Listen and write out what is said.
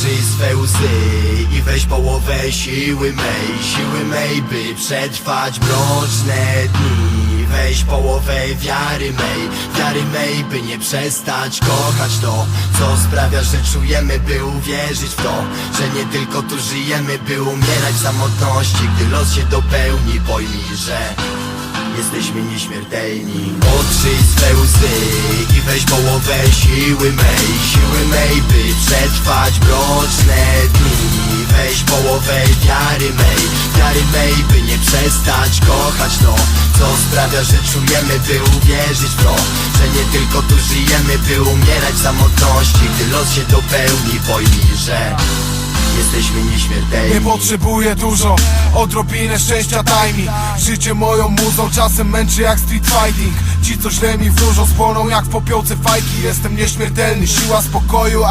Otrzyj swe łzy i weź połowę siły mej. Siły mej, by przetrwać mroczne dni. Weź połowę wiary mej. Wiary mej, by nie przestać kochać to Co sprawia, że czujemy, by uwierzyć w to Że nie tylko tu żyjemy, by umierać w samotności Gdy los się dopełni, pojmij, że Jesteśmy nieśmiertelni. Otrzyj swe łzy i weź połowę siły mej. Siły mej, by przetrwać mroczne dni. Weź połowę wiary mej Wiary mej, by nie przestać kochać to Co sprawia, że czujemy, by uwierzyć w to Że nie tylko tu żyjemy, by umierać w samotności Gdy los się dopełni, pojmij, że Jesteśmy nieśmiertelni. Nie potrzebuję dużo, odrobinę szczęścia daj mi. Życie moją muzą czasem męczy jak street fighting. Ci co źle mi wróżą spłoną jak w popiołce fajki. Jestem nieśmiertelny, siła spokoju,